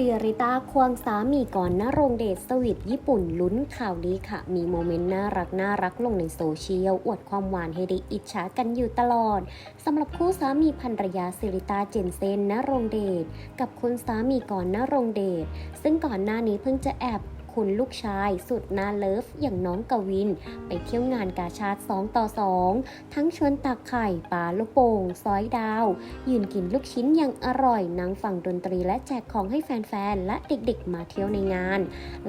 ซีริต้าควงสามีก่อนนรงเดชสวิทญี่ปุ่นลุ้นข่าวดีค่ะ มีโมเมนต์น่ารักน่ารักลงในโซเชียล อวดความหวานให้ได้อิจฉากันอยู่ตลอดสำหรับคู่สามีภรรยาซีริต้าเจนเซนนรงเดชกับคุณสามีก่อนนรงเดชซึ่งก่อนหน้านี้เพิ่งจะแอบ คุณลูกชาย สุดน่าเลิฟ อย่างน้องกวิน ไปเที่ยวงานกาชาติ2ต่อ 2 ทั้งชวนตักไข่ปลาลูกโป่งซอยดาว ยืนกินลูกชิ้นอย่างอร่อยนั่งฟังดนตรีและแจกของให้แฟนๆ และเด็กๆ มาเที่ยวในงาน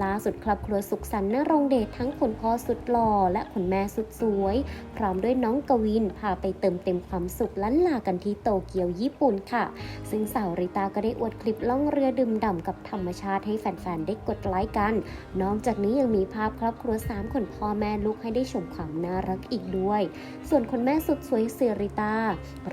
ล่าสุดครอบครัวสุขสันต์ณโรงเดชทั้งคุณพ่อสุดหล่อและคุณแม่สุดสวย พร้อมด้วยน้องกวินพาไปเติมเต็มความสุขล้านลากันที่โตเกียวญี่ปุ่นค่ะ ซึ่งสาวริตาก็ได้อวดคลิปล่องเรือดื่มด่ำกับธรรมชาติให้แฟนๆ ได้กดไลค์กันนอกจากนี้ยังมีภาพครอบครัวสามคนพ่อแม่ลูกให้ได้ชมความน่ารักอีกด้วย ส่วนคนแม่สุดสวยเซริตา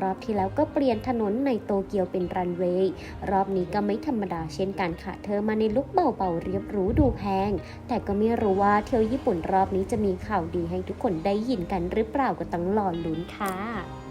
รอบที่แล้วก็เปลี่ยนถนนในโตเกียวเป็นรันเวย์รอบนี้ก็ไม่ธรรมดาเช่นกันค่ะ เธอมาในลุคเบาๆเรียบรู้ดูแพง แต่ก็ไม่รู้ว่าเที่ยวญี่ปุ่นรอบนี้จะมีข่าวดีให้ทุกคนได้ยินกันหรือเปล่าก็ต้องรอลุ้นค่ะ